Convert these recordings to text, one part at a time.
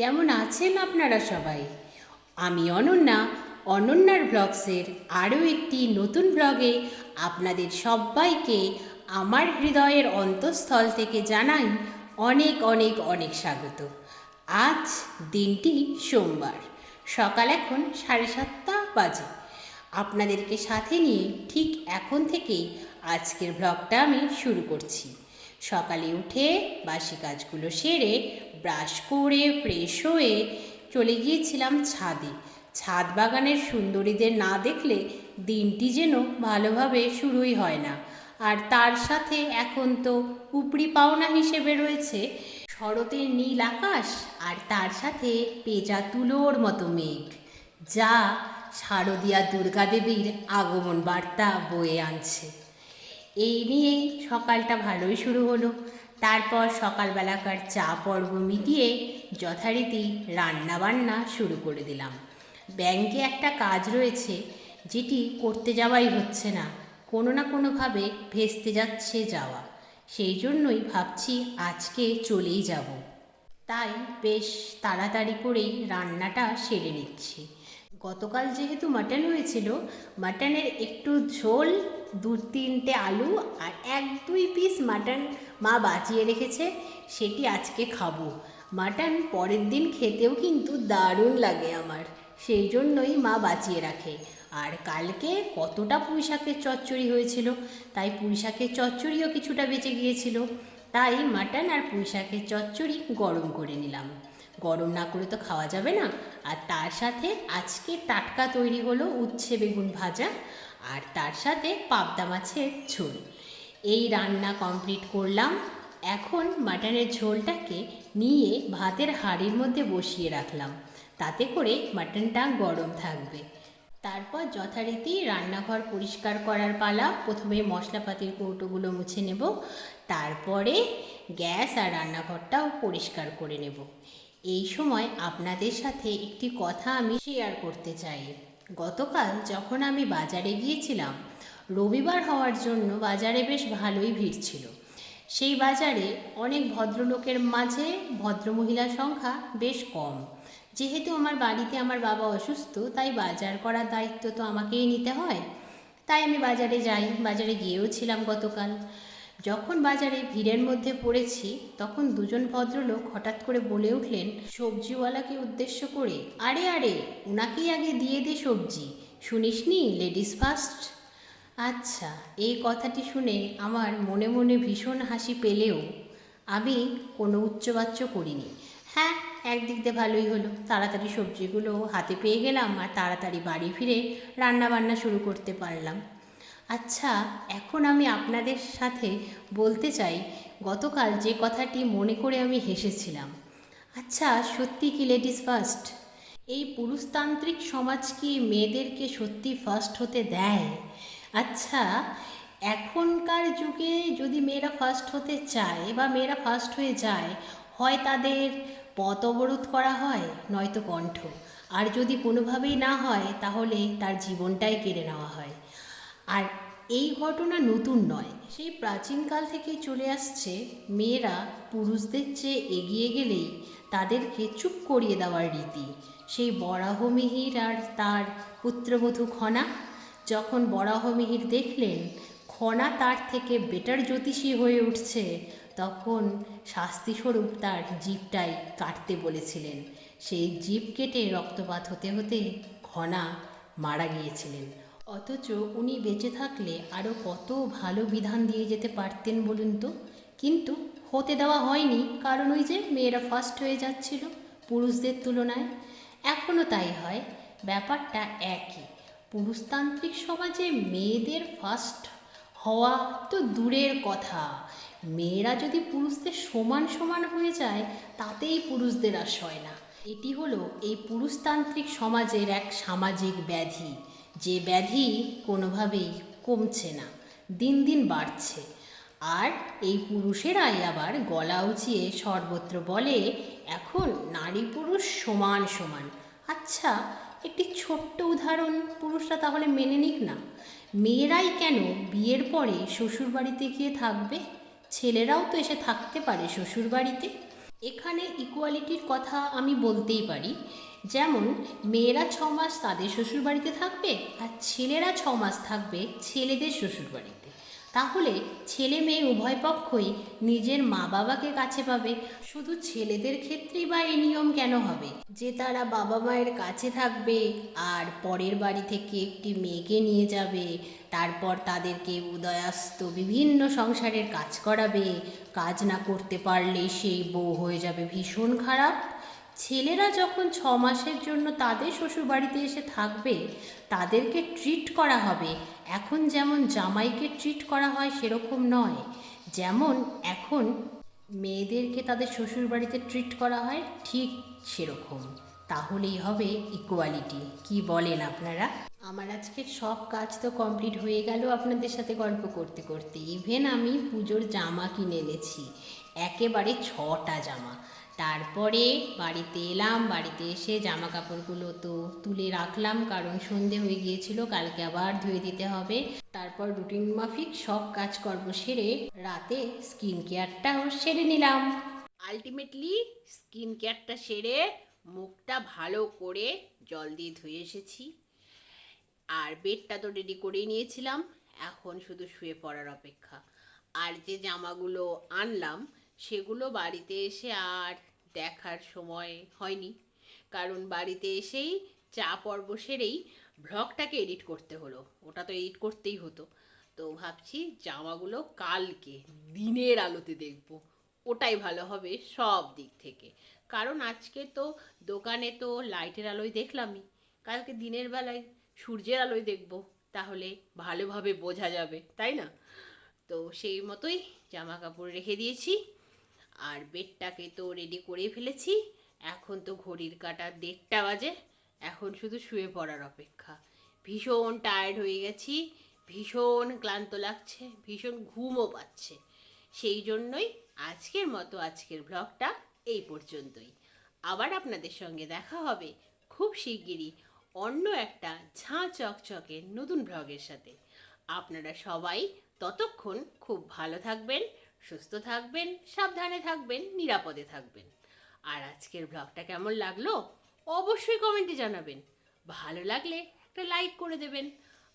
কেমন আছেন আপনারা সবাই? আমি অনন্যা। অনন্যার ব্লগসের আরও একটি নতুন ব্লগে আপনাদের সবাইকে আমার হৃদয়ের অন্তঃস্থল থেকে জানাই অনেক অনেক অনেক স্বাগত। আজ দিনটি সোমবার। সকাল এখন সাড়ে সাতটা বাজে। আপনাদেরকে সাথে নিয়ে ঠিক এখন থেকেই আজকের ব্লগটা আমি শুরু করছি। সকালে উঠে বাসি কাজগুলো সেরে ব্রাশ করে ফ্রেশ হয়ে চলে গিয়েছিলাম ছাদে। ছাদ বাগানের সুন্দরীদের না দেখলে দিনটি যেন ভালোভাবে শুরুই হয় না। আর তার সাথে এখন তো উপরি পাওনা হিসেবে রয়েছে শরতের নীল আকাশ আর তার সাথে পেঁজা তুলোর মতো মেঘ, যা শারদীয়া দুর্গাদেবীর আগমন বার্তা বয়ে আনছে। এই নিয়েই সকালটা ভালোই শুরু হলো। তারপর সকালবেলাকার চা পর্ব মিটিয়ে যথারীতি রান্না বান্না শুরু করে দিলাম। ব্যাংকে একটা কাজ রয়েছে, যেটি করতে যাওয়াই হচ্ছে না। কোনো না কোনোভাবে ভেস্তে যাচ্ছে যাওয়া। সেই জন্যই ভাবছি আজকে চলেই যাব। তাই বেশ তাড়াতাড়ি করেই রান্নাটা সেরে নিচ্ছি। গতকাল যেহেতু মাটন হয়েছিল, মাটনের একটু ঝোল দু তিনটে আলু আর এক দুই পিস মাটন মা বাঁচিয়ে রেখেছে, সেটি আজকে খাব। মাটন পরের দিন খেতেও কিন্তু দারুণ লাগে আমার, সেই জন্যই মা বাঁচিয়ে রাখে। আর কালকে কতটা পুঁই শাকের চচ্চড়ি হয়েছিল, তাই পুঁই শাকের চচ্চড়িও কিছুটা বেঁচে গিয়েছিল। তাই মাটন আর পুঁই শাকের চচ্চড়ি গরম করে নিলাম। গরম না করে তো খাওয়া যাবে না। আর তার সাথে আজকে টাটকা তৈরি হলো উচ্ছে বেগুন ভাজা আর তার সাথে পাবদা মাছের ঝোল। এই রান্না কমপ্লিট করলাম। এখন মাটনের ঝোলটাকে নিয়ে ভাতের হাঁড়ির মধ্যে বসিয়ে রাখলাম। তাতে করে মাটনটা গরম থাকবে। তারপর যথারীতি রান্নাঘর পরিষ্কার করার পালা, প্রথমে মশলাপাতির কৌটোগুলো মুছে নেব, তারপরে গ্যাস আর রান্নাঘরটাও পরিষ্কার করে নেব। এই সময় আপনাদের সাথে একটি কথা আমি শেয়ার করতে চাই। গতকাল যখন আমি বাজারে গিয়েছিলাম, রবিবার হওয়ার জন্য বাজারে বেশ ভালোই ভিড় ছিল। সেই বাজারে অনেক ভদ্রলোকের মাঝে ভদ্রমহিলার সংখ্যা বেশ কম। যেহেতু আমার বাড়িতে আমার বাবা অসুস্থ, তাই বাজার করার দায়িত্ব তো আমাকেই নিতে হয়। তাই আমি বাজারে যাই, বাজারে গিয়েও ছিলাম গতকাল। যখন বাজারে ভিড়ের মধ্যে পড়েছি, তখন দুজন ভদ্রলোক হঠাৎ করে বলে উঠলেন, সবজিওয়ালাকে উদ্দেশ্য করে। আরে আরে ওনাকেই আগে দিয়ে দে সবজি। শুনিসনি, লেডিস ফার্স্ট? আচ্ছা এই কথাটি শুনে আমার মনে মনে ভীষণ হাসি পেলেও আমি কোনো উচ্চবাচ্য করিনি। হ্যাঁ একদিক দিয়ে ভালোই হলো। তাড়াতাড়ি সবজিগুলো হাতে পেয়ে গেলাম আর তাড়াতাড়ি বাড়ি ফিরে রান্না বান্না শুরু করতে পারলাম। আচ্ছা এখন আমি আপনাদের সাথে বলতে চাই, গতকাল যে কথাটি মনে করে আমি হেসেছিলাম। আচ্ছা সত্যি কি লেডিস ফার্স্ট এই পুরুষতান্ত্রিক সমাজ কি মেয়েদেরকে সত্যি ফার্স্ট হতে দেয়? আচ্ছা এখনকার যুগে যদি মেয়েরা ফার্স্ট হতে চায় বা মেয়েরা ফার্স্ট হয়ে যায়, হয় তাদের পথ অবরোধ করা হয়, নয়তো কণ্ঠ? আর যদি কোনোভাবেই না হয়, তাহলে তার জীবনটাই কেড়ে নেওয়া হয়। আর এই ঘটনা নতুন নয়। সেই প্রাচীনকাল থেকেই চলে আসছে মেয়েরা পুরুষদের চেয়ে এগিয়ে গেলেই তাদেরকে চুপ করিয়ে দেওয়ার রীতি। সেই বরাহমিহির আর তার পুত্রবধূ খনা, যখন বরাহমিহির দেখলেন খনা তার থেকে বেটার জ্যোতিষী হয়ে উঠছে, তখন শাস্তিস্বরূপ তার জীবটাই কাটতে বলেছিলেন। সেই জীব কেটে রক্তপাত হতে হতে খনা মারা গিয়েছিলেন। অথচ উনি বেঁচে থাকলে আরও কত ভালো বিধান দিয়ে যেতে পারতেন বলুন তো? কিন্তু হতে দেওয়া হয়নি, কারণ ওই যে মেয়েরা ফার্স্ট হয়ে যাচ্ছিল পুরুষদের তুলনায়। এখনও তাই হয়, ব্যাপারটা একই। পুরুষতান্ত্রিক সমাজে মেয়েদের ফার্স্ট হওয়া তো দূরের কথা। মেয়েরা যদি পুরুষদের সমান সমান হয়ে যায়, তাতেই পুরুষদের আর সয় না। এটি হলো এই পুরুষতান্ত্রিক সমাজের এক সামাজিক ব্যাধি। যে ব্যাধি কোনোভাবেই কমছে না, দিন দিন বাড়ছে। আর এই পুরুষেরাই আবার গলা উঁচিয়ে সর্বত্র বলে, এখন নারী পুরুষ সমান সমান। আচ্ছা একটি ছোট্ট উদাহরণ পুরুষরা তাহলে মেনে নিক না। মেয়েরাই কেন বিয়ের পরে শ্বশুরবাড়িতে গিয়ে থাকবে? ছেলেরাও তো এসে থাকতে পারে শ্বশুরবাড়িতে। এখানে ইকুয়ালিটির কথা আমি বলতেই পারি। যেমন, মেয়েরা ছ মাস তাদের শ্বশুরবাড়িতে থাকবে আর ছেলেরা ছ মাস থাকবে ছেলেদের শ্বশুরবাড়িতে। তাহলে ছেলে মেয়ে উভয় পক্ষই নিজের মা বাবাকে কাছে পাবে। শুধু ছেলেদের ক্ষেত্রেই বা এই নিয়ম কেন হবে? যে তারা বাবা মায়ের কাছে থাকবে আর পরের বাড়ি থেকে একটি মেয়েকে নিয়ে যাবে, তারপর তাদেরকে উদয়াস্ত বিভিন্ন সংসারের কাজ করাবে, কাজ না করতে পারলে সেই বউ হয়ে যাবে ভীষণ খারাপ। ছেলেরা যখন ছ মাসের জন্য তাদের শ্বশুরবাড়িতে এসে থাকবে, তাদেরকে ট্রিট করা হবে। এখন যেমন জামাইকে ট্রিট করা হয় সেরকম নয়। যেমন এখন মেয়েদেরকে তাদের শ্বশুরবাড়িতে ট্রিট করা হয় ঠিক সেরকম। তাহলেই হবে ইকুয়ালিটি কি বলেন আপনারা? আমার আজকে সব কাজ তো কমপ্লিট হয়ে গেল আপনাদের সাথে গল্প করতে করতে। ইভেন আমি পুজোর জামা কিনে এনেছি। একেবারে ছটা জামা। তারপরে বাড়িতে এলাম, বাড়িতে এসে জামা কাপড়গুলো তো তুলে রাখলাম, কারণ সন্ধে হয়ে গিয়েছিল, কালকে আবার ধুয়ে দিতে হবে। তারপর রুটিন মাফিক সব কাজকর্ম সেরে রাতে স্কিন কেয়ারটাও সেরে নিলাম। আলটিমেটলি স্কিন কেয়ারটা সেরে মুখটা ভালো করে জল দিয়ে ধুয়ে এসেছি। আর বেডটা তো রেডি করেই নিয়েছিলাম, এখন শুধু শুয়ে পড়ার অপেক্ষা। আর যে জামাগুলো আনলাম, সেগুলো বাড়িতে এসে আর দেখার সময় হয়নি। কারণ বাড়িতে এসেই চা পর্ব সেরেই ভ্লগটাকে এডিট করতে হলো। ওটা তো এডিট করতেই হতো। তো ভাবছি জামাগুলো কালকে, দিনের আলোতে দেখব। ওটাই ভালো হবে সব দিক থেকে। কারণ আজকে তো দোকানে তো লাইটের আলোয় দেখলামই। কালকে দিনের বেলায় সূর্যের আলোয় দেখব। তাহলে ভালোভাবে বোঝা যাবে, তাই না? তো সেই মতোই জামা কাপড় রেখে দিয়েছি। আর বেডটাকে তো রেডি করে ফেলেছি। এখন তো ঘড়ির কাটা দেড়টা বাজে। এখন শুধু শুয়ে পড়ার অপেক্ষা। ভীষণ টায়ার্ড হয়ে গেছি। ভীষণ ক্লান্ত লাগছে। ভীষণ ঘুমও পাচ্ছে। সেই জন্যই আজকের মতো আজকের ব্লগটা এই পর্যন্তই। আবার আপনাদের সঙ্গে দেখা হবে খুব শিগগিরই অন্য একটা ঝাঁ চকচকে নতুন ব্লগের সাথে। আপনারা সবাই ততক্ষণ খুব ভালো থাকবেন সুস্থ থাকবেন, সাবধানে থাকবেন, নিরাপদে থাকবেন। আর আজকের ব্লগটা কেমন লাগল অবশ্যই কমেন্টে জানাবেন। ভালো লাগলে একটা লাইক করে দেবেন।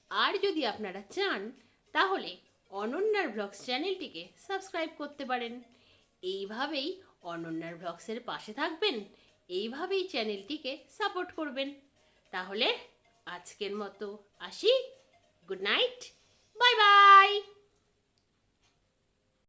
আর যদি আপনারা চান, তাহলে অনন্যার ব্লগস চ্যানেলটিকে সাবস্ক্রাইব করতে পারেন। এইভাবেই অনন্যার ব্লগসের পাশে থাকবেন, এইভাবেই চ্যানেলটিকে সাপোর্ট করবেন। তাহলে আজকের মতো আসি। Good night, bye bye!